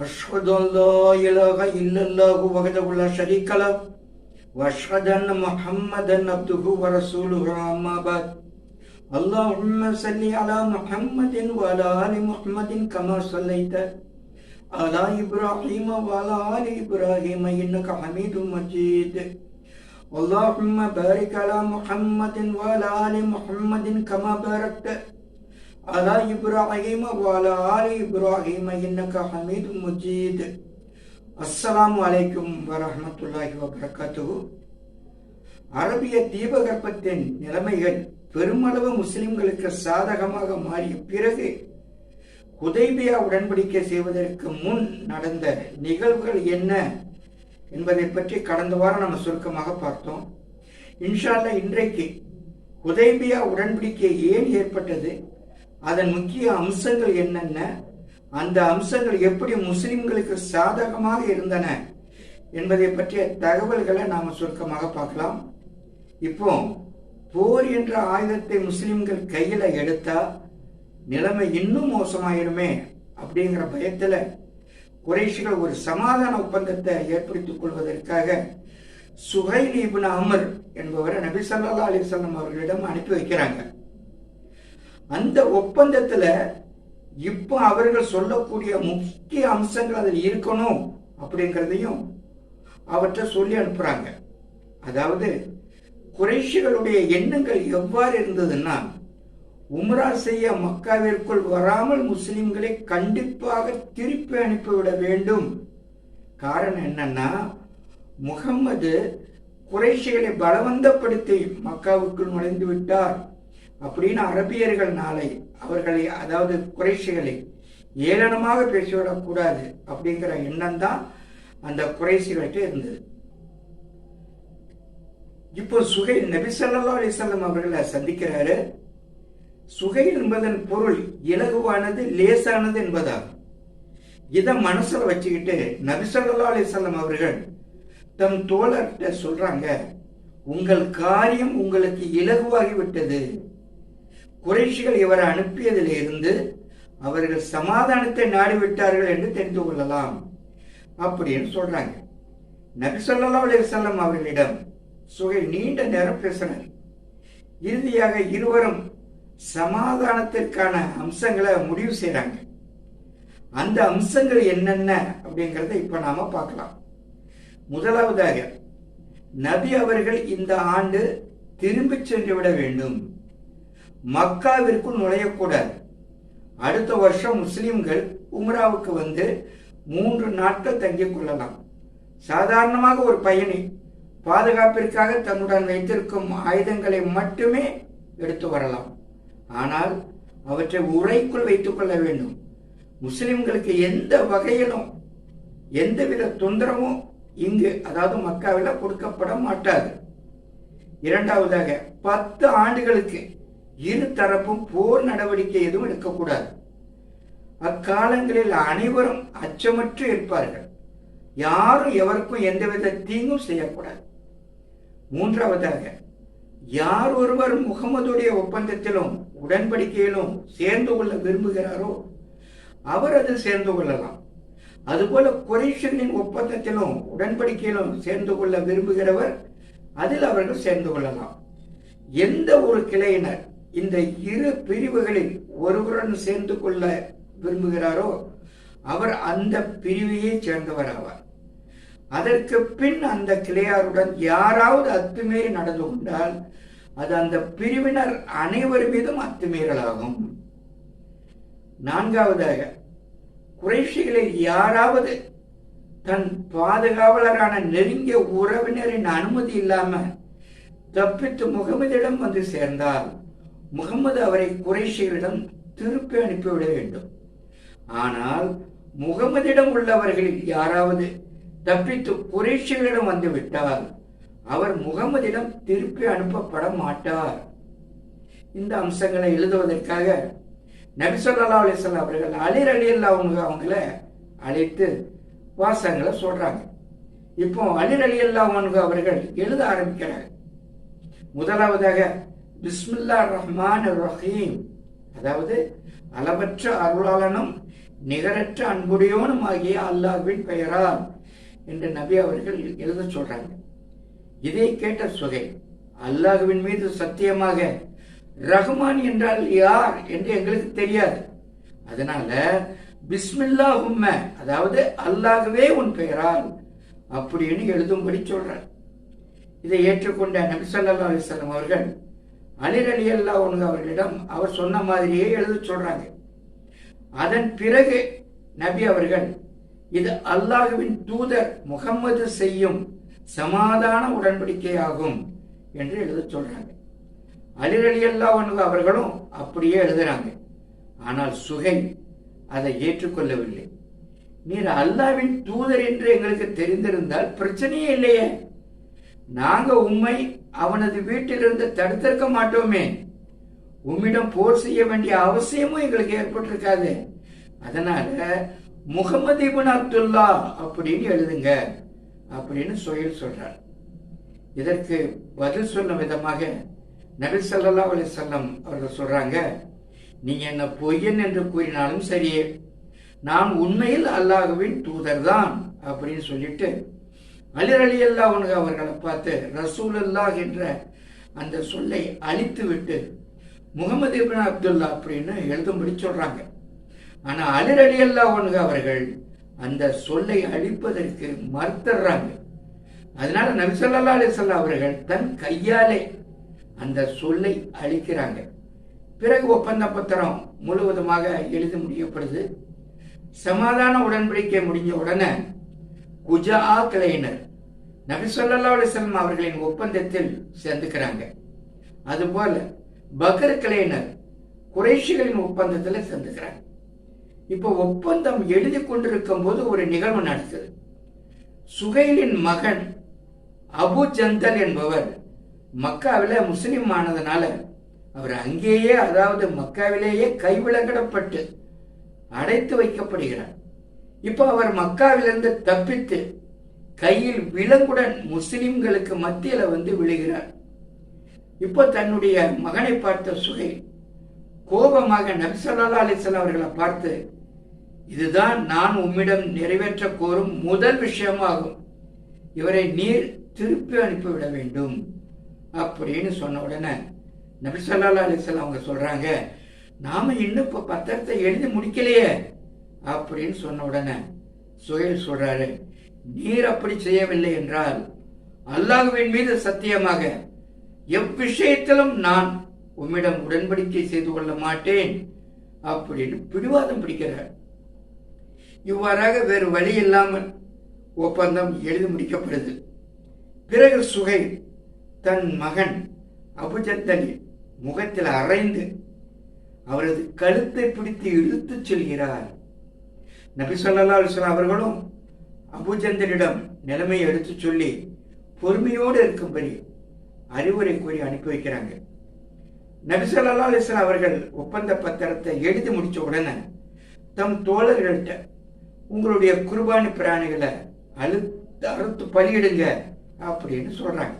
أشهد أن لا إله إلا الله وحده لا شريك له وأشهد أن محمدا عبده ورسوله أما بعد اللهم صل على محمد وعلى آل محمد كما صليت على إبراهيم وعلى آل إبراهيم إنك حميد مجيد اللهم بارك على محمد وعلى آل محمد كما باركت على إبراهيم وعلى آل إبراهيم إنك حميد مجيد அஸ்ஸலாமு அலைக்கும் வரஹ்மத்துல்லாஹி வபரகாத்துஹு அரபிய தீபகற்பத்தின் நிலைமைகள் பெருமளவு முஸ்லிம்களுக்கு சாதகமாக மாறிய பிறகு ஹுதைபியா உடன்படிக்கை செய்வதற்கு முன் நடந்த நிகழ்வுகள் என்ன என்பதை பற்றி கடந்த வாரம் நம்ம சுருக்கமாக பார்த்தோம் இன்ஷால்லா இன்றைக்கு ஹுதைபியா உடன்படிக்கை ஏன் ஏற்பட்டது அதன் முக்கிய அம்சங்கள் என்னென்ன? அந்த அம்சங்கள் எப்படி முஸ்லிம்களுக்கு சாதகமாக இருந்தன என்பதை பற்றிய தகவல்களை நாம சுருக்கமாக பார்க்கலாம். இப்போ போர் என்ற ஆயுதத்தை முஸ்லிம்கள் கையில எடுத்தா நிலைமை இன்னும் மோசமாயிருமே அப்படிங்கிற பயத்துல குறைஷிகள் ஒரு சமாதான ஒப்பந்தத்தை ஏற்படுத்திக் கொள்வதற்காக சுஹைல் இப்னு அமர் என்பவரை நபி சல்லா அலிசல்லம் அவர்களிடம் அனுப்பி வைக்கிறாங்க. அந்த ஒப்பந்தத்துல இப்போ அவர்கள் சொல்லக்கூடிய முக்கிய அம்சங்கள் அதில் இருக்கணும் அப்படிங்கிறதையும் அவற்றை சொல்லி அனுப்புறாங்க. அதாவது குறைஷிகளுடைய எண்ணங்கள் எவ்வாறு இருந்ததுன்னா உம்ரா செய்ய மக்காவிற்குள் வராமல் முஸ்லிம்களை கண்டிப்பாக திருப்பி அனுப்பிவிட வேண்டும். காரணம் என்னன்னா முகம்மது குறைஷிகளை பலவந்தப்படுத்தி மக்காவுக்குள் நுழைந்து விட்டார். அப்படின்னு அரபியர்கள் நாளை அவர்களை அதாவது குறைஷிகளை ஏளனமாக பேசிவிடக்கூடாது அப்படிங்கிற எண்ணம் தான் அந்த குறைசிகள்கிட்ட இருந்தது. இப்போ சுகை நபிசல்லா அலிசல்லம் அவர்களை சந்திக்கிறாரு. சுகை என்பதன் பொருள் இலகுவானது லேசானது என்பதாகும். இதை மனசுல வச்சுக்கிட்டு நபிசல்லா அலிசல்லம் அவர்கள் தம் தோழர்கிட்ட சொல்றாங்க உங்கள் காரியம் உங்களுக்கு இலகுவாகி விட்டது குறைஷிகள் இவரை அனுப்பியதிலிருந்து அவர்கள் சமாதானத்தை நாடிவிட்டார்கள் என்று தெரிந்து கொள்ளலாம். அப்படின்னு சொல்றாங்க. நபி சொல்லா அலிசல்லம் அவர்களிடம் சுகை நீண்ட நேரம் பேசினர். இறுதியாக இருவரும் சமாதானத்திற்கான அம்சங்களை முடிவு செய்கிறாங்க அந்த அம்சங்கள் என்னென்ன அப்படிங்கிறத இப்ப நாம பார்க்கலாம். முதலாவதாக நபி அவர்கள் இந்த ஆண்டு திரும்பி சென்று விட வேண்டும். மக்காவிற்குள் நுழையக்கூடாது. அடுத்த வருஷம் முஸ்லிம்கள் உம்ராவுக்கு வந்து மூன்று நாட்கள் தங்கிக் கொள்ளலாம். சாதாரணமாக ஒரு பயணி பாதுகாப்பிற்காக தன்னுடன் வைத்திருக்கும் ஆயுதங்களை மட்டுமே எடுத்து வரலாம். ஆனால் அவற்றை உரைக்குள் வைத்துக் கொள்ள வேண்டும். முஸ்லிம்களுக்கு எந்த வகையிலும் எந்தவித தொந்தரவும் இங்கு அதாவது மக்காவில் கொடுக்கப்பட மாட்டாது. இரண்டாவதாக பத்து ஆண்டுகளுக்கு இரு தரப்பும் போர் நடவடிக்கை எதுவும் எடுக்கக்கூடாது. அக்காலங்களில் அனைவரும் அச்சமற்று இருப்பார்கள். யாரும் எவருக்கும் எந்தவித தீங்கும் செய்யக்கூடாது. மூன்றாவதாக யார் ஒருவர் முகமதுடைய ஒப்பந்தத்திலும் உடன்படிக்கையிலும் சேர்ந்து கொள்ள விரும்புகிறாரோ அவர் அதில் சேர்ந்து கொள்ளலாம். அதுபோல குரேஷனின் ஒப்பந்தத்திலும் உடன்படிக்கையிலும் சேர்ந்து கொள்ள விரும்புகிறவர் அதில் அவர்கள் சேர்ந்து கொள்ளலாம். எந்த ஒரு கிளையினர் இந்த இரு பிரிவுகளில் ஒருவருடன் சேர்ந்து கொள்ள விரும்புகிறாரோ அவர் அந்த பிரிவையே சேர்ந்தவர் ஆவார் அதற்கு பின் அந்த கிளையாருடன் யாராவது அத்துமீறி நடந்து கொண்டால் அது அந்த பிரிவினர் அனைவர் மீதும் அத்துமீறலாகும். நான்காவதாக குறைஷிகளில் யாராவது தன் பாதுகாவலரான நெருங்கிய உறவினரின் அனுமதி இல்லாம தப்பித்து முகமதிடம் வந்து சேர்ந்தால் முகமது அவரை குறைஷியரிடம் திருப்பி அனுப்பிவிட வேண்டும். ஆனால் முகமதிடம் உள்ளவர்களில் யாராவது தப்பித்து குறைஷிகளிடம் வந்துவிட்டால் அவர் முகமதிடம் திருப்பி அனுப்பப்பட மாட்டார். இந்த அம்சங்களை எழுதுவதற்காக நபிசல்லா அலிஸ்லாம் அவர்கள் அலிர் அலி அவங்க அவங்கள அழைத்து வாசகங்களை சொல்றாங்க. இப்போ அலிர் அலி அவங்க அவர்கள் எழுத ஆரம்பிக்கிறாங்க. முதலாவதாக பிஸ்மில்லா ரஹ்மான் ரஹீம் அதாவது அளவற்ற அருளாளனும் நிகரற்ற அன்புடையோனும் ஆகிய அல்லாஹ்வின் பெயரால் என்று நபி அவர்கள் எழுத சொல்றாங்க. இதை கேட்ட சுகை அல்லாஹுவின் மீது சத்தியமாக ரஹ்மான் என்றால் யார் என்று எங்களுக்கு தெரியாது. அதனால பிஸ்மில்லா உம்ம அதாவது அல்லாகவே உன் பெயரால் அப்படின்னு எழுதும்படி சொல்றார். இதை ஏற்றுக்கொண்ட நபி ஸல்லல்லாஹு அலைஹி அவர்கள் அலிர் அலி அல்லா அவர்களிடம் அவர் சொன்ன மாதிரியே எழுத சொல்றாங்க. அதன் பிறகு நபி அவர்கள் இது அல்லாஹுவின் தூதர் முகம்மது செய்யும் சமாதான உடன்படிக்கையாகும் என்று எழுத சொல்றாங்க. அலிர் அலி அல்லா அவர்களும் அப்படியே எழுதுறாங்க. ஆனால் சுகை அதை ஏற்றுக்கொள்ளவில்லை. நீர் அல்லாவின் தூதர் என்று எங்களுக்கு தெரிந்திருந்தால் பிரச்சனையே இல்லையே. நாங்க உண்மை அவனது வீட்டிலிருந்து தடுத்திருக்க மாட்டோமே. உம்மிடம் போர் செய்ய வேண்டிய அவசியமும் எங்களுக்கு ஏற்பட்டிருக்காது. அதனால முகமது இபின் அப்துல்லா அப்படின்னு எழுதுங்க. அப்படின்னு சொயல் சொல்றார். இதற்கு பதில் சொன்ன விதமாக நபி சல்லா அலி சொல்லம் அவர்கள் சொல்றாங்க நீங்க என்ன பொய்யன் என்று கூறினாலும் சரியே. நான் உண்மையில் அல்லாஹுவின் தூதர் தான் அப்படின்னு சொல்லிட்டு அலிரலி அலி உனக்கு அவர்களை பார்த்து ரசூல் அல்லாஹ் என்ற அந்த சொல்லை அழித்து விட்டு முகமது இப்ரான் அப்துல்லா அப்படின்னு எழுதும்படி சொல்றாங்க. ஆனா அலிரலி அல்லா உனக்கு அவர்கள் அந்த சொல்லை அழிப்பதற்கு மறுத்துறாங்க. அதனால நபிசல்லா அலிசல்லா அவர்கள் தன் கையாலே அந்த சொல்லை அழிக்கிறாங்க. பிறகு ஒப்பந்த பத்திரம் முழுவதுமாக எழுதி முடியப்படுது. சமாதான உடன்படிக்கை முடிஞ்ச உடனே குஜா கிளையினர் நபி சொல்லல்லா அலிஸ்லாம் அவர்களின் ஒப்பந்தத்தில் சேர்ந்துக்கிறாங்க. அதுபோல பகர் கிளையினர் குறைஷிகளின் ஒப்பந்தத்தில் சேர்ந்துக்கிறாங்க. இப்போ ஒப்பந்தம் எழுதி கொண்டிருக்கும் போது ஒரு நிகழ்வு நடக்குது. சுகைலின் மகன் அபு ஜந்தல் என்பவர் மக்காவில் முஸ்லீம் ஆனதுனால அவர் அங்கேயே அதாவது மக்காவிலேயே கைவிலங்கிடப்பட்டு அடைத்து வைக்கப்படுகிறார். இப்போ அவர் மக்காவிலிருந்து தப்பித்து கையில் விலங்குடன் முஸ்லிம்களுக்கு மத்தியில் வந்து விழுகிறார். இப்போ தன்னுடைய மகனை பார்த்த சுகை கோபமாக நபிசல்லா அலிசல்லாம் அவர்களை பார்த்து இதுதான் நான் உம்மிடம் நிறைவேற்ற கோரும் முதல் விஷயமாகும். இவரை நீர் திருப்பி அனுப்பிவிட வேண்டும். அப்படின்னு சொன்ன உடனே நபிசல்லா அலிசல்லாம் அவங்க சொல்றாங்க நாம இன்னும் இப்போ பத்திரத்தை எழுதி முடிக்கலையே. அப்படின்னு சொன்ன உடனே சுயல் சொல்றாரு நீர் அப்படி செய்யவில்லை என்றால் அல்லாஹுவின் மீது சத்தியமாக எவ்விஷயத்திலும் நான் உம்மிடம் உடன்படிக்கை செய்து கொள்ள மாட்டேன் அப்படின்னு பிடிவாதம் பிடிக்கிறார். இவ்வாறாக வேறு வழி இல்லாமல் ஒப்பந்தம் எழுதி முடிக்கப்படுது. பிறகு சுகை தன் மகன் அபுஜத்தலி முகத்தில் அரைந்து அவரது கழுத்தை பிடித்து இழுத்துச் செல்கிறார். நபி சொல்லல்லா அலுவலாம் அவர்களும் அபுஜந்தனிடம் நிலைமையை எடுத்துச் சொல்லி பொறுமையோடு இருக்கும்படி அறிவுரை கூறி அனுப்பி வைக்கிறாங்க. நபி சொல்லா அலிஸ்லாம் அவர்கள் ஒப்பந்த பத்திரத்தை எழுதி முடிச்ச உடனே தம் தோழர்கள்ட்ட உங்களுடைய குர்பானி பிராணிகளை அழுத்து அறுத்து பலியிடுங்க அப்படின்னு சொல்றாங்க.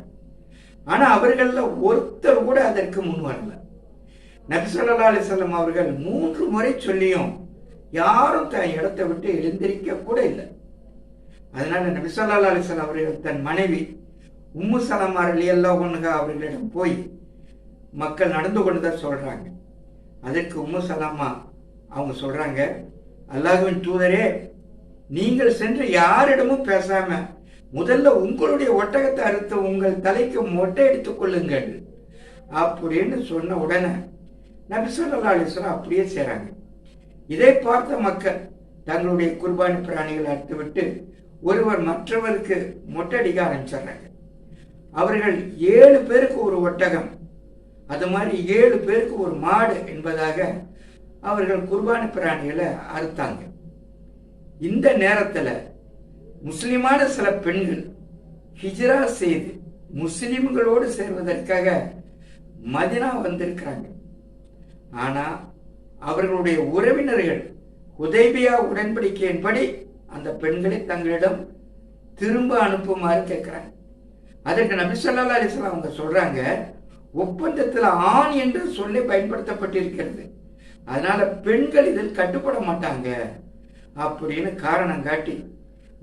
ஆனா அவர்கள ஒருத்தர் கூட அதற்கு முன் வரல. நபிசல்லா அலிசல்லம் அவர்கள் மூன்று முறை சொல்லியும் யாரும் தன் இடத்தை விட்டு எழுந்திருக்க கூட இல்லை. அதனால நபிசல்லா அலிசல் அவர்கள் தன் மனைவி உம்மு சலமார் அலியல்லா ஒன்னுகா அவர்களிடம் போய் மக்கள் நடந்து கொண்டுதான் சொல்றாங்க. அதற்கு உம்மு சலாமா அவங்க சொல்றாங்க அல்லாஹுவின் தூதரே நீங்கள் சென்று யாரிடமும் பேசாம முதல்ல உங்களுடைய ஒட்டகத்தை அறுத்து உங்கள் தலைக்கு மொட்டை எடுத்துக் கொள்ளுங்கள். அப்படின்னு சொன்ன உடனே நபி சொல்லா அலிஸ்லாம் அப்படியே செய்றாங்க. இதை பார்த்த மக்கள் தங்களுடைய குர்பானி பிராணிகளை அறுத்துவிட்டு ஒருவர் மற்றவருக்கு மொட்டடிக்க ஆரம்பிச்சிடுறாங்க அவர்கள் ஏழு பேருக்கு ஒரு ஒட்டகம் அது மாதிரி ஏழு பேருக்கு ஒரு மாடு என்பதாக அவர்கள் குர்பானி பிராணிகளை அறுத்தாங்க. இந்த நேரத்தில் முஸ்லிமான சில பெண்கள் ஹிஜ்ரா செய்து முஸ்லிம்களோடு சேர்வதற்காக மதினா வந்திருக்கிறாங்க. ஆனால் அவர்களுடைய உறவினர்கள் உதய்பியா உடன்படிக்கையின்படி அந்த பெண்களை தங்களிடம் திரும்ப அனுப்புமாறு கேட்கிறாங்க. அதற்கு நபி சொல்லா அலிஸ்லாம் அவங்க சொல்றாங்க ஒப்பந்தத்தில் ஆண் என்று சொல்லி பயன்படுத்தப்பட்டிருக்கிறது. அதனால பெண்கள் இதில் கட்டுப்பட மாட்டாங்க. அப்படின்னு காரணம் காட்டி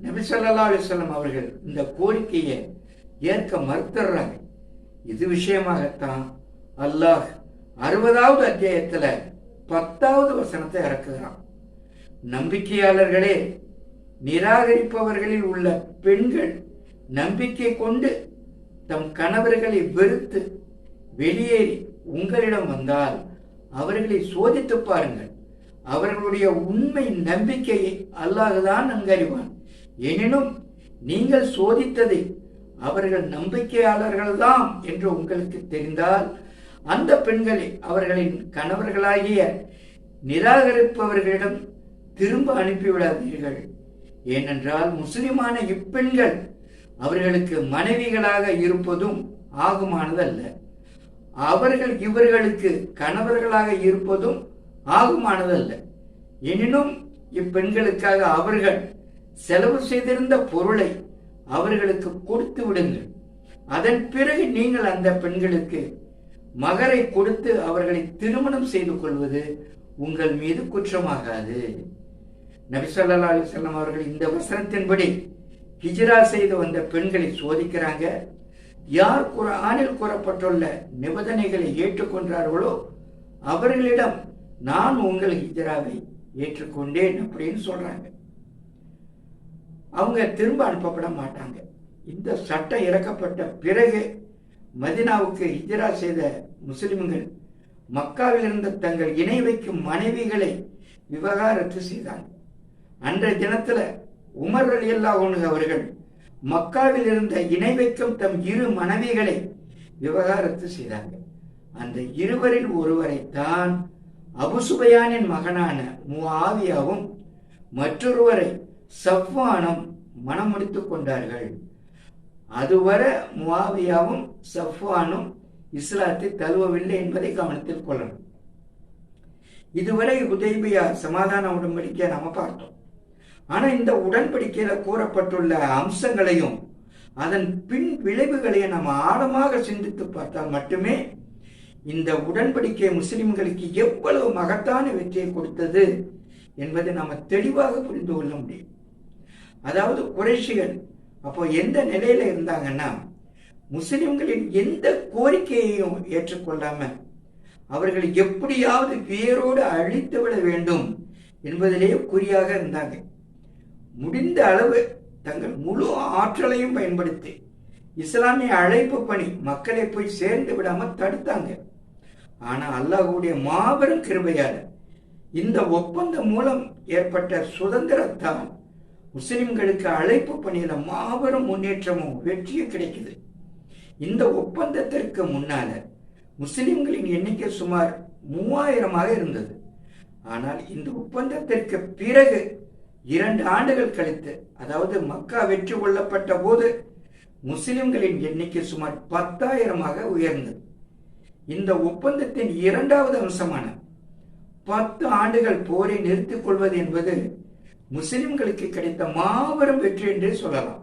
நபி சொல்லா அலிஸ்லாம் அவர்கள் இந்த கோரிக்கையை ஏற்க மறுத்துடுறாங்க. இது விஷயமாகத்தான் அல்லாஹ் அறுபதாவது அத்தியாயத்தில் பத்தாவது வசனத்தை இறக்குகிறான். நம்பிக்கையாளர்களே நிராகரிப்பவர்களில் உள்ள பெண்கள் நம்பிக்கை கொண்டு தம் கணவர்களை வெறுத்து வெளியேறி உங்களிடம் வந்தால் அவர்களை சோதித்து பாருங்கள். அவர்களுடைய உண்மை நம்பிக்கையை அல்லாஹுதான் நங்கறிவான் எனினும் நீங்கள் சோதித்ததை அவர்கள் நம்பிக்கையாளர்கள்தான் என்று உங்களுக்கு தெரிந்தால் அந்த பெண்களை அவர்களின் கணவர்களாகிய நிராகரிப்பவர்களிடம் திரும்ப அனுப்பிவிடாதீர்கள். ஏனென்றால் முஸ்லிமான இப்பெண்கள் அவர்களுக்கு மனைவிகளாக இருப்பதும் ஆகுமானதல்ல. அவர்கள் இவர்களுக்கு கணவர்களாக இருப்பதும் ஆகுமானதல்ல. எனினும் இப்பெண்களுக்காக அவர்கள் செலவு செய்திருந்த பொருளை அவர்களுக்கு கொடுத்து விடுங்கள். அதன் பிறகு நீங்கள் அந்த பெண்களுக்கு மகரை கொடுத்து அவர்களை திருமணம் செய்து கொள்வது உங்கள் மீது குற்றமாகாது. நபிசல்லா அலிசல்லாம் அவர்கள் இந்த வசனத்தின்படி ஹிஜ்ரா செய்து வந்த பெண்களை சோதிக்கிறாங்க. யார் ஆணில் கூறப்பட்டுள்ள நிபந்தனைகளை ஏற்றுக்கொண்டார்களோ அவர்களிடம் நான் உங்கள் ஹிஜ்ராவை ஏற்றுக்கொண்டேன் அப்படின்னு சொல்றாங்க. அவங்க திரும்ப அனுப்பப்பட மாட்டாங்க. இந்த சட்டம் இறக்கப்பட்ட பிறகு மதினாவுக்கு ஹிஜ்ரா செய்த முஸ்லிம்கள் மக்காவில் இருந்த தங்கள் இணை வைக்கும் மனைவிகளை விவகாரத்து செய்தாங்க. அன்றைய தினத்துல உமர் அலி அல்லா அவர்கள் மக்காவில் இருந்த இணை வைக்கும் தம் இரு மனைவிகளை விவகாரத்து செய்தாங்க. அந்த இருவரில் ஒருவரைத்தான் அபுசுபயானின் மகனான முஆவியாவும் மற்றொருவரை சவ்வானம் மனம் முடித்துக் கொண்டார்கள். அதுவரை முவாவியாவும் சஃப்வானும் இஸ்லாத்தை தழுவவில்லை என்பதை கவனத்தில் கொள்ளணும். இதுவரை உதய்பியா சமாதான உடன்படிக்கை நாம பார்த்தோம். ஆனா இந்த உடன்படிக்கையில கூறப்பட்டுள்ள அம்சங்களையும் அதன் பின் விளைவுகளையும் நம்ம ஆழமாக சிந்தித்து பார்த்தால் மட்டுமே இந்த உடன்படிக்கை முஸ்லிம்களுக்கு எவ்வளவு மகத்தான வெற்றியை கொடுத்தது என்பதை நாம தெளிவாக புரிந்து கொள்ள முடியும். அதாவது குறைஷிகள் அப்போ எந்த நிலையில இருந்தாங்கன்னா முஸ்லிம்களின் எந்த கோரிக்கையையும் ஏற்றுக்கொள்ளாம அவர்கள் எப்படியாவது வேரோடு அழித்து விட வேண்டும் என்பதிலே குறியாக இருந்தாங்க. முடிந்த அளவு தங்கள் முழு ஆற்றலையும் பயன்படுத்தி இஸ்லாமிய அழைப்பு பணி மக்களை போய் சேர்ந்து விடாம தடுத்தாங்க. ஆனா அல்லாஹ்வுடைய மாபெரும் கிருபையால இந்த ஒப்பந்தம் மூலம் ஏற்பட்ட சுதந்திரத்தால் முஸ்லிம்களுக்கு அழைப்பு பணியில மாபெரும் முன்னேற்றமும் வெற்றியும் கிடைக்குது. இந்த ஒப்பந்தத்திற்கு முன்னால முஸ்லிம்களின் எண்ணிக்கை சுமார் மூவாயிரமாக இருந்தது. ஆனால் இந்த ஒப்பந்தத்திற்கு பிறகு இரண்டு ஆண்டுகள் கழித்து அதாவது மக்கா வெற்றி கொள்ளப்பட்ட போது முஸ்லிம்களின் எண்ணிக்கை சுமார் பத்தாயிரமாக உயர்ந்தது. இந்த ஒப்பந்தத்தின் இரண்டாவது அம்சமான பத்து ஆண்டுகள் போரை நிறுத்திக் கொள்வது என்பது முஸ்லிம்களுக்கு கிடைத்த மாபெரும் வெற்றி என்றே சொல்லலாம்.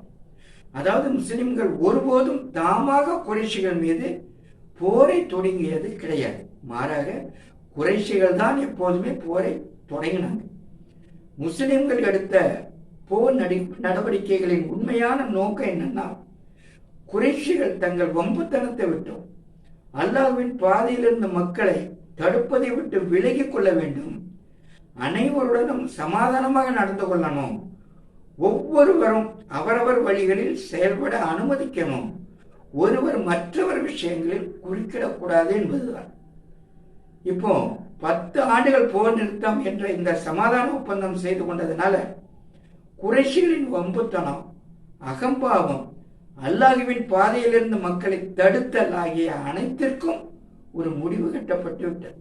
அதாவது முஸ்லிம்கள் ஒருபோதும் தாமாக குறைஷிகள் மீது போரை தொடங்கியது கிடையாது. மாறாக குறைஷிகள் தான் எப்போதுமே போரை தொடங்கினாங்க. முஸ்லிம்கள் எடுத்த போர் நடி நடவடிக்கைகளின் உண்மையான நோக்கம் என்னன்னா குறைஷிகள் தங்கள் வம்புத்தனத்தை விட்டும். அல்லாவின் பாதையில் மக்களை தடுப்பதை விட்டு விலகிக் கொள்ள வேண்டும். அனைவருடனும் சமாதானமாக நடந்து கொள்ளணும். ஒவ்வொருவரும் அவரவர் வழிகளில் செயல்பட அனுமதிக்கணும். ஒருவர் மற்றவர் விஷயங்களில் குறுக்கிடக்கூடாது என்பதுதான். இப்போ பத்து ஆண்டுகள் போர் நிறுத்தம் என்ற இந்த சமாதான ஒப்பந்தம் செய்து கொண்டதுனால குறைஷிகளின் வம்புத்தனம் அகம்பாவம் அல்லாஹுவின் பாதையிலிருந்து மக்களை தடுத்தல் ஆகிய அனைத்திற்கும் ஒரு முடிவு கட்டப்பட்டு விட்டது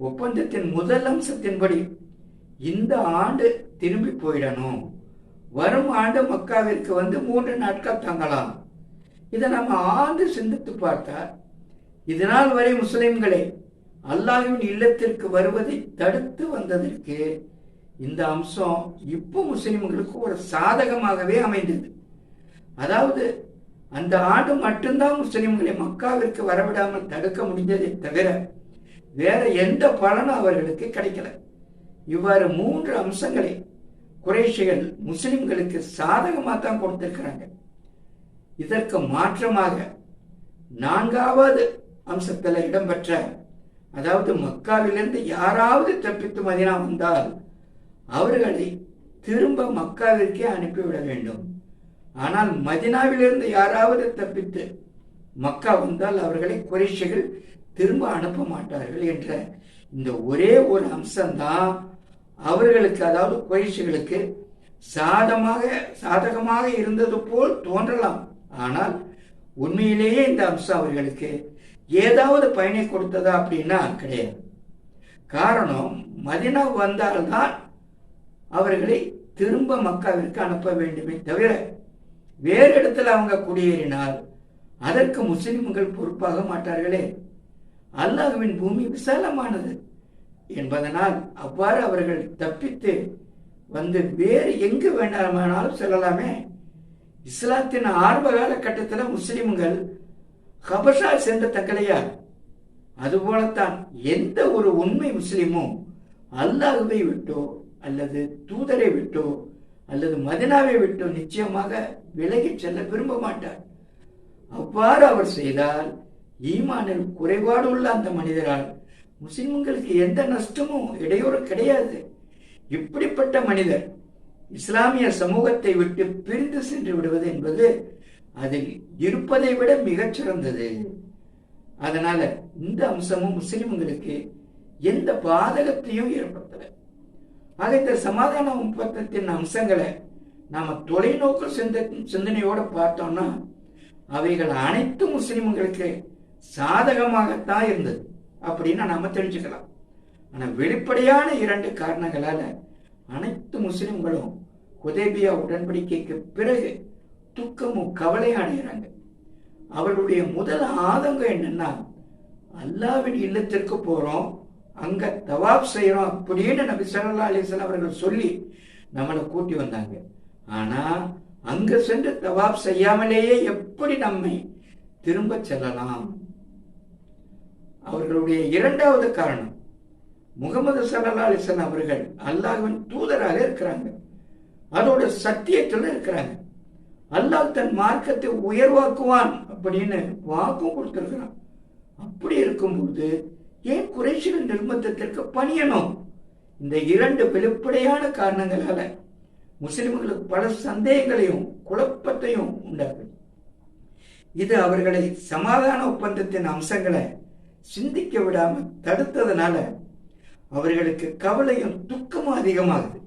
ஒப்பந்தத்தின் முதல் அம்சத்தின்படி இந்த ஆண்டு திரும்பி போயிடணும். வரும் ஆண்டு மக்காவிற்கு வந்து மூன்று நாட்கள் தங்கலாம். இதை நம்ம ஆண்டு சிந்தித்து பார்த்தா இதனால் வரை முஸ்லிம்களை அல்லாஹ்வின் இல்லத்திற்கு வருவதை தடுத்து வந்ததற்கு இந்த அம்சம் இப்போ முஸ்லிம்களுக்கு ஒரு சாதகமாகவே அமைந்தது. அதாவது அந்த ஆண்டு மட்டும்தான் முஸ்லிம்களை மக்காவிற்கு வரவிடாமல் தடுக்க முடிந்ததை தவிர வேற எந்த பலனும் அவர்களுக்கு கிடைக்கல. இவ்வாறு மூன்று அம்சங்களை குறைஷிகள் முஸ்லிம்களுக்கு சாதகமாக தான் கொடுத்திருக்கிறாங்க. இதற்கு மாற்றமாக நான்காவது அம்சத்தில் இடம்பெற்ற அதாவது மக்காவிலிருந்து யாராவது தப்பித்து மதினா வந்தால் அவர்களை திரும்ப மக்காவிற்கே அனுப்பிவிட வேண்டும். ஆனால் மதினாவிலிருந்து யாராவது தப்பித்து மக்கா வந்தால் அவர்களை குறைஷிகள் திரும்ப அனுப்ப மாட்டார்கள் என்ற இந்த ஒரே ஒரு அம்சம்தான் அவர்களுக்கு அதாவது குறைஷிகளுக்கு சாதமாக சாதகமாக இருந்தது போல் தோன்றலாம். ஆனால் உண்மையிலேயே இந்த அம்சம் அவர்களுக்கு ஏதாவது பயனை கொடுத்ததா அப்படின்னா கிடையாது. காரணம் மதினா வந்தால்தான் அவர்களை திரும்ப மக்காவிற்கு அனுப்ப வேண்டுமே தவிர வேறு இடத்துல அவங்க குடியேறினால் அதற்கு முஸ்லிம்கள் பொறுப்பாக மாட்டார்களே. அல்லாஹுவின் பூமி விசாலமானது என்பதனால் அவ்வாறு அவர்கள் தப்பித்து வந்து வேறு எங்கு வேண்டாமானாலும் செல்லலாமே. இஸ்லாத்தின் ஆரம்ப காலகட்டத்தில் முஸ்லிம்கள் ஹபஷா சென்ற தக்கலையா அதுபோலத்தான் எந்த ஒரு உண்மை முஸ்லிமும் அல்லாஹுவை விட்டோ அல்லது தூதரை விட்டோ அல்லது மதினாவை விட்டோ நிச்சயமாக விலகிச் செல்ல விரும்ப மாட்டார் அவ்வாறு அவர் செய்தால் ஈமானில் குறைபாடு உள்ள அந்த மனிதரால் முஸ்லிம்களுக்கு எந்த நஷ்டமும் இடையூறு கிடையாது. இப்படிப்பட்ட மனிதர் இஸ்லாமிய சமூகத்தை விட்டு பிரிந்து சென்று விடுவது என்பது அதில் இருப்பதை விட மிகச்சிறந்தது. அதனால இந்த அம்சமும் முஸ்லிம்களுக்கு எந்த பாதகத்தையும் ஏற்படுத்தல. ஆக இந்த சமாதான ஒப்பந்தத்தின் அம்சங்களை நாம தொலைநோக்கு சிந்த சிந்தனையோட பார்த்தோம்னா அவைகள் அனைத்து முஸ்லிம்களுக்கு சாதகமாகத்தான் இருந்தது அப்படின்னு நாம தெரிஞ்சுக்கலாம். ஆனா வெளிப்படையான இரண்டு காரணங்களால அனைத்து முஸ்லிம்களும் உதேபியா உடன்படிக்கைக்கு பிறகு துக்கமும் கவலையும் அடைகிறாங்க. அவர்களுடைய முதல் ஆதங்கம் என்னன்னா அல்லாவின் இல்லத்திற்கு போறோம் அங்க தவாப் செய்யறோம் அப்படின்னு நபி சல்லா அலைஹி அவர்கள் சொல்லி நம்மளை கூட்டி வந்தாங்க. ஆனா அங்க சென்று தவாப் செய்யாமலேயே எப்படி நம்மை திரும்ப செல்லலாம்? அவர்களுடைய இரண்டாவது காரணம் முகமது சல்லா அலிசன் அவர்கள் அல்லாஹ்வின் தூதராக இருக்கிறாங்க. அதோட சத்தியத்தில் இருக்கிறாங்க. அல்லாஹ் தன் மார்க்கத்தை உயர்வாக்குவான் அப்படின்னு வாக்கும் கொடுத்திருக்கிறான். அப்படி இருக்கும்போது ஏன் குறைஷிகள் நிர்பந்தத்திற்கு பணியணும்? இந்த இரண்டு வெளிப்படையான காரணங்களால முஸ்லிம்களுக்கு பல சந்தேகங்களையும் குழப்பத்தையும் உண்டாக்குது. இது அவர்களை சமாதான ஒப்பந்தத்தின் அம்சங்களை சிந்திக்க விடாம தடுத்ததுனால அவர்களுக்கு கவலையும் துக்கமும் அதிகமாகுது.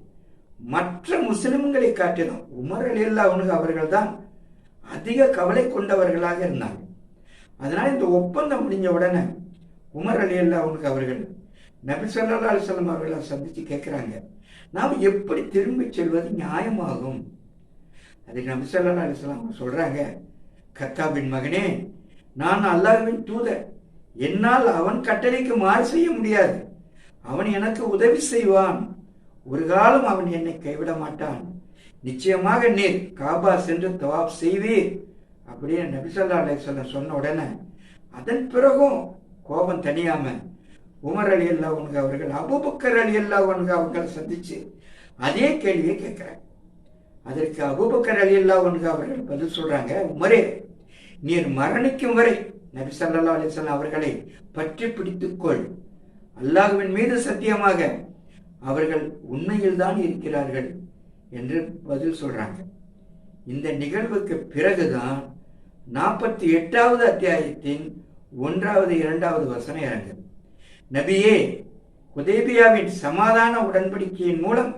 மற்ற முஸ்லிம்களை காட்டிலும் உமர் அலில்லா அவனுக்கு அவர்கள் தான் அதிக கவலை கொண்டவர்களாக இருந்தாங்க அதனால இந்த ஒப்பந்தம் முடிஞ்ச உடனே உமர் அலி அல்லா அவனுக்கு அவர்கள் நபி சொல்லா அலுவலம் அவர்களை சந்திச்சு கேட்குறாங்க. நாம் எப்படி திரும்பி செல்வது நியாயமாகும்? அதுக்கு நபி சொல்லா அலுவலாம் சொல்றாங்க கத்தாபின் மகனே நான் அல்லாஹ்வின் தூதர். என்னால் அவன் கட்டளைக்கு மாறு செய்ய முடியாது. அவன் எனக்கு உதவி செய்வான். ஒரு காலம் அவன் என்னை கைவிட மாட்டான். நிச்சயமாக நீர் காபா சென்று தவாப் செய்வீர் அப்படின்னு நபிசல்லா அலையம் சொன்ன உடனே அதன் பிறகும் கோபம் தனியாம உமர் அலி அல்லா உனக்கு அவர்கள் அபுபக்கர் அலி அல்லா உனக்கு அவங்களை சந்திச்சு அதே கேள்வியை கேட்கிறாங்க அதற்கு அபுபக்கர் அலி அல்லா உனக்கு அவர்கள் பதில் சொல்றாங்க உமரே நீர் மரணிக்கும் வரை நபி சல்லா அலிஸ்லாம் அவர்களை பற்றி பிடித்துக்கொள். அல்லாஹுவின் மீது சத்தியமாக அவர்கள் உண்மையில் தான் இருக்கிறார்கள் என்று பதில் சொல்றாங்க. இந்த நிகழ்வுக்கு பிறகுதான் நாற்பத்தி எட்டாவது அத்தியாயத்தின் ஒன்றாவது இரண்டாவது வசனம் இறங்குது. நபியே குதேபியாவின் சமாதான உடன்படிக்கையின் மூலம்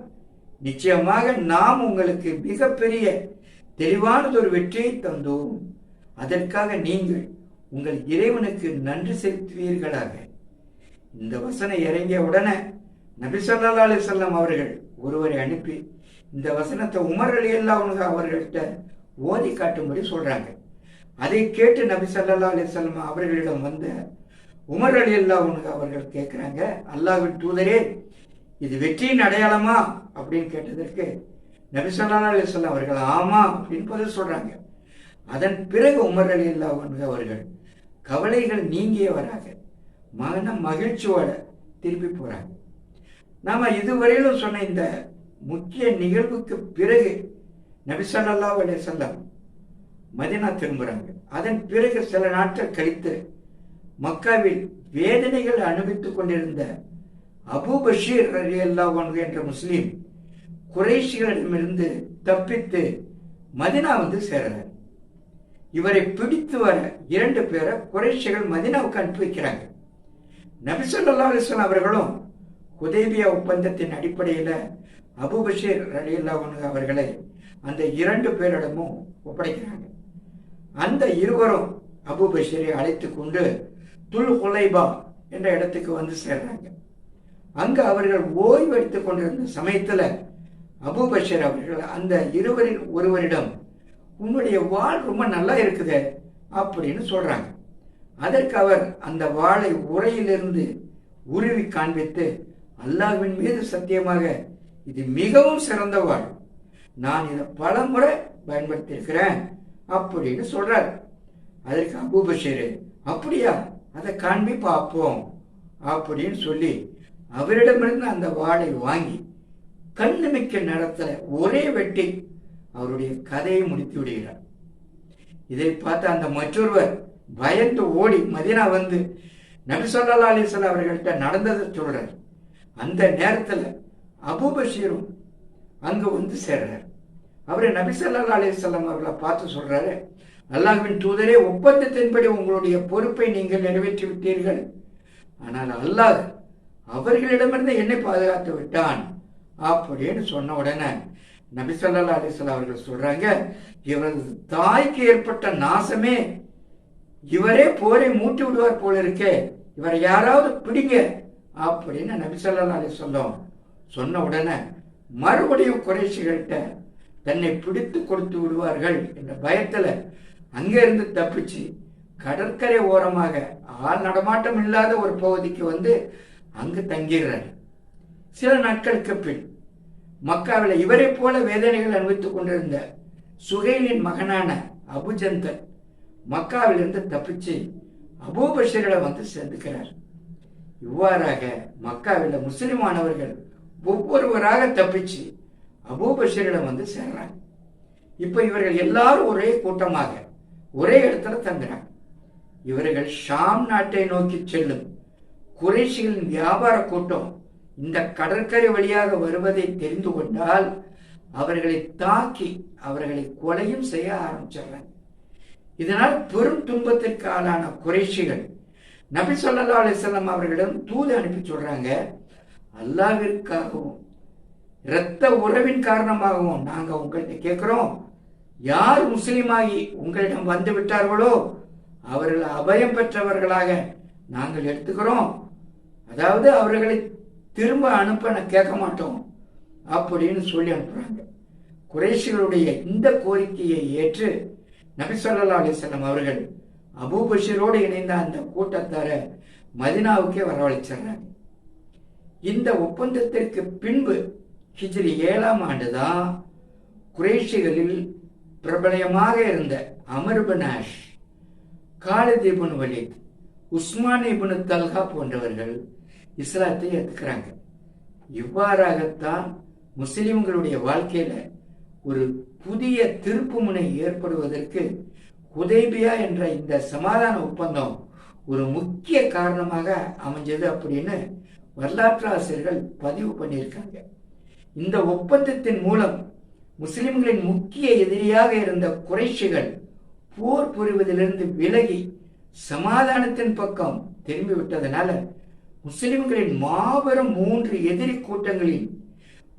நிச்சயமாக நாம் உங்களுக்கு மிகப்பெரிய தெளிவானதொரு வெற்றியை தந்தோம். அதற்காக நீங்கள் உங்கள் இறைவனுக்கு நன்றி செலுத்துவீர்களாக. இந்த வசனம் இறங்கிய உடனே நபி சொல்லா அலிசல்லாம் அவர்கள் ஒருவரை அனுப்பி இந்த வசனத்தை உமர் அலி அல்லா அவர்கள்ட்ட ஓதி காட்டும்படி சொல்றாங்க. அதை கேட்டு நபி சல்லா அலிசல்லாம் அவர்களிடம் வந்த உமர் அலி அல்லா அவர்கள் கேட்குறாங்க அல்லாவின் தூதரே இது வெற்றியின் அடையாளமா? அப்படின்னு கேட்டதற்கு நபி சொல்லா அலிசல்லாம் அவர்கள் ஆமா அப்படின்னு பதில் சொல்றாங்க. அதன் பிறகு உமர் அலி அல்லா அவர்கள் கவலைகள் நீங்கியவராக மன மகிழ்ச்சியோட திருப்பி போறாங்க நாம இதுவரையிலும் சொன்ன இந்த முக்கிய நிகழ்வுக்கு பிறகு நபி ஸல்லல்லாஹு மதினா திரும்புறாங்க. அதன் பிறகு சில நாட்கள் கழித்து மக்காவில் வேதனைகள் அனுபவித்துக் கொண்டிருந்த அபூ பஷீர் ரலியல்லாஹு அன்ஹு என்ற முஸ்லீம் குறைஷிகளிடமிருந்து தப்பித்து மதினா வந்து சேர்றார். இவரை பிடித்து வர இரண்டு பேரை குறைஷிகள் மதினாவுக்கு அனுப்பி வைக்கிறாங்க. நபிசல்லா ஸல்லல்லாஹு அவர்களும் உதேபியா ஒப்பந்தத்தின் அடிப்படையில் அபுபஷீர் பஷீர் ரலியல்லாஹு அவர்களை அந்த இரண்டு பேரிடமும் ஒப்படைக்கிறாங்க. அந்த இருவரும் அபு பஷீரை அழைத்து கொண்டு துல் ஹுலைபா என்ற இடத்துக்கு வந்து சேர்றாங்க. அங்கு அவர்கள் ஓய்வு எடுத்துக் கொண்டிருந்த சமயத்தில் அபு பஷீர் அவர்கள் அந்த இருவரில் ஒருவரிடம் உன்னுடைய வாழ் ரொம்ப நல்லா இருக்குது அப்படின்னு சொல்றாங்க. அதற்கு அவர் அந்த வாளை உரையிலிருந்து உருவி காண்பித்து அல்லாஹ்வின் மீது சத்தியமாக இது மிகவும் சிறந்த வாழ். நான் இதை பல முறை பயன்படுத்தியிருக்கிறேன் அப்படின்னு சொல்றார். அதற்கு அபூபஷீர் அப்படியா? அதை காண்பி பார்ப்போம் அப்படின்னு சொல்லி அவரிடமிருந்து அந்த வாளை வாங்கி கண்ணுமிக்க நேரத்துல ஒரே வெட்டி அவருடைய கதையை முடித்து விடுகிறார். இதை பார்த்து அந்த மற்றொருவர் பயந்து ஓடி மதினா வந்து நபி சொல்லா அலிஸ்லாம் அவர்கள்ட்ட நடந்ததை சொல்றார். அந்த நேரத்தில் அபுபஷீரும் அங்கு வந்து சேர்றார். அவரை நபி சொல்லா அலைஹி அவர்களை பார்த்து சொல்றாரு அல்லாஹ்வின் தூதரே ஒப்பந்தத்தின்படி உங்களுடைய பொறுப்பை நீங்கள் நிறைவேற்றி விட்டீர்கள். ஆனால் அல்லாஹ் அவர்களிடமிருந்து என்னை பாதுகாத்து விட்டான். அப்படின்னு சொன்ன உடனே நபி சொல்லா அலைஹி அவர்கள் சொல்றாங்க இவரது தாய்க்கு ஏற்பட்ட நாசமே இவரே போரை மூட்டி விடுவார் போல இருக்கே இவரை யாராவது பிடிங்க அப்படின்னு நபி ஸல்லல்லாஹு சொல்லும் சொன்ன உடனே மறுபடியும் குறைச்சிகள்கிட்ட தன்னை பிடித்து கொடுத்து விடுவார்கள் என்ற பயத்துல அங்கிருந்து தப்பிச்சு கடற்கரை ஓரமாக ஆள் நடமாட்டம் இல்லாத ஒரு பகுதிக்கு வந்து அங்கு தங்கிடுறார். சில நாட்களுக்கு பின் மக்காவில் இவரை போல வேதனைகள் அனுபவித்துக் கொண்டிருந்த சுகைலின் மகனான அபுஜந்தர் மக்காவிலிருந்து தப்பிச்சு அபூபஷர்களை வந்து சேர்ந்துக்கிறார். இவ்வாறாக மக்காவில் முஸ்லிமானவர்கள் ஒவ்வொருவராக தப்பிச்சு அபூபஷர்களை வந்து சேர்றாங்க. இப்போ இவர்கள் எல்லாரும் ஒரே கூட்டமாக ஒரே இடத்துல தங்குறாங்க. இவர்கள் ஷாம் நாட்டை நோக்கி செல்லும் குறைஷிகளின் வியாபார கூட்டம் இந்த கடற்கரை வழியாக வருவதை தெரிந்து கொண்டால் அவர்களை தாக்கி அவர்களை கொலையும் செய்ய ஆரம்பிச்சிடுறாங்க. இதனால் பெரும் துன்பத்திற்கு ஆளான குறைஷிகள் நபி சொல்லா அலிசல்லாம் அவர்களிடம் தூது அனுப்பி சொல்றாங்க அல்லாவிற்காகவும் இரத்த உறவின் காரணமாகவும் நாங்க உங்கள்கிட்ட கேட்கிறோம். யார் முஸ்லீமாகி உங்களிடம் வந்து விட்டார்களோ அவர்கள் அபயம் பெற்றவர்களாக நாங்கள் எடுத்துக்கிறோம். அதாவது அவர்களை திரும்ப அனுப்ப நான் கேட்க மாட்டோம் அப்படின்னு சொல்லி அனுப்புறாங்க. குறைஷிகளுடைய இந்த கோரிக்கையை ஏற்று நபிசல்லா ஸல்லல்லாஹு அவர்கள் அபூபஷீரோடு இணைந்த அந்த கூட்டத்தாரை மதினாவுக்கே வரவழைச்சிடுறாங்க. இந்த ஒப்பந்தத்திற்கு பின்பு ஹிஜ்ரி ஏழாம் ஆண்டுதான் குறைஷிகளில் பிரபலயமாக இருந்த Amr bin As Khalid ibn Walid Usman ibn Talha போன்றவர்கள் இஸ்லாத்தை ஏற்றுக்கிறாங்க இவ்வாறாகத்தான் முஸ்லிம்களுடைய வாழ்க்கையில ஒரு புதிய திருப்பு முனை ஏற்படுவதற்கு ஹுதைபியா என்ற இந்த சமாதான ஒப்பந்தம் ஒரு முக்கிய காரணமாக அமைஞ்சது அப்படின்னு வரலாற்று ஆசிரியர்கள் பதிவு பண்ணியிருக்காங்க. இந்த ஒப்பந்தத்தின் மூலம் முஸ்லிம்களின் முக்கிய எதிரியாக இருந்த குறைஷிகள் போர் புரிவதிலிருந்து விலகி சமாதானத்தின் பக்கம் திரும்பிவிட்டதனால முஸ்லிம்களின் மாபெரும் மூன்று எதிரி கூட்டங்களில்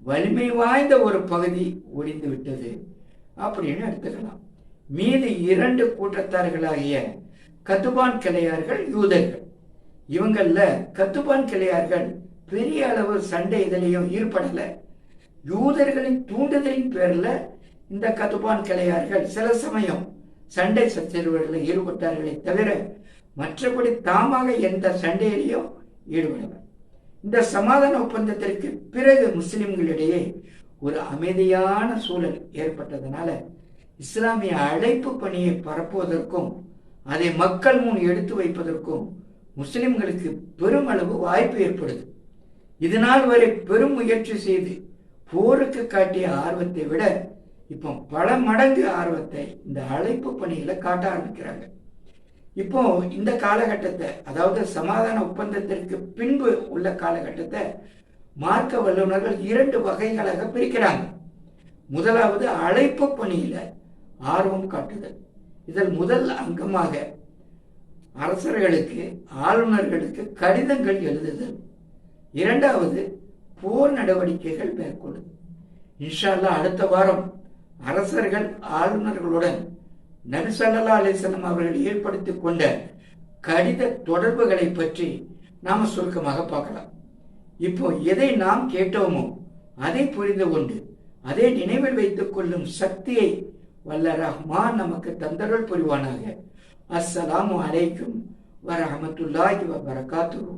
வலிமை வாய்ந்த ஒரு பகுதி ஒழிந்து விட்டது. அப்படின்னு எடுத்துக்கலாம். மீதி இரண்டு கூட்டத்தார்களாகிய கத்துபான் கிளையார்கள் யூதர்கள். இவங்களில் கத்துபான் கிளையார்கள் பெரிய அளவு சண்டை இதிலையும் ஈடுபடல. யூதர்களின் தூண்டுதலின் பேர்ல இந்த கத்துபான் கிளையார்கள் சில சமயம் சண்டை சச்சரவுகளில் ஈடுபட்டார்களே தவிர மற்றபடி தாமாக எந்த சண்டையிலையும் ஈடுபடுவர். இந்த சமாதான ஒப்பந்தத்திற்கு பிறகு முஸ்லிம்களிடையே ஒரு அமைதியான சூழல் ஏற்பட்டதனால இஸ்லாமிய அழைப்பு பணியை பரப்புவதற்கும் அதை மக்கள் முன் எடுத்து வைப்பதற்கும் முஸ்லிம்களுக்கு பெருமளவு வாய்ப்பு ஏற்படுது. இதனால் வரை பெரும் முயற்சி செய்து போருக்கு காட்டிய ஆர்வத்தை விட இப்போ பல மடங்கு ஆர்வத்தை இந்த அழைப்பு பணியில காட்ட ஆரம்பிக்கிறாங்க. இப்போ இந்த காலகட்டத்தை அதாவது சமாதான ஒப்பந்தத்திற்கு பின்பு உள்ள காலகட்டத்தை மார்க்க வல்லுநர்கள் இரண்டு வகைகளாக பிரிக்கிறாங்க. முதலாவது அழைப்பு பணியில ஆர்வம் காட்டுதல். இதில் முதல் அங்கமாக அரசர்களுக்கு ஆளுநர்களுக்கு கடிதங்கள் எழுதுதல். இரண்டாவது போர் நடவடிக்கைகள் மேற்கொள்ளுதல். இன்ஷால்லா அடுத்த வாரம் அரசர்கள் ஆளுநர்களுடன் நபிசல்லா அலிசனம் அவர்கள் ஏற்படுத்திக் கொண்ட கடித தொடர்புகளை பற்றி நாம சுருக்கமாக பார்க்கலாம். இப்போ எதை நாம் கேட்டோமோ அதை புரிந்து கொண்டு அதை நினைவில் வைத்துக் கொள்ளும் சக்தியை வல்ல ரஹ்மான் நமக்கு தந்தர்கள் புரிவானாக. அஸ்ஸலாமு அலைக்கும் வரஹமத்துல்லாஹி வபரகாத்துஹு.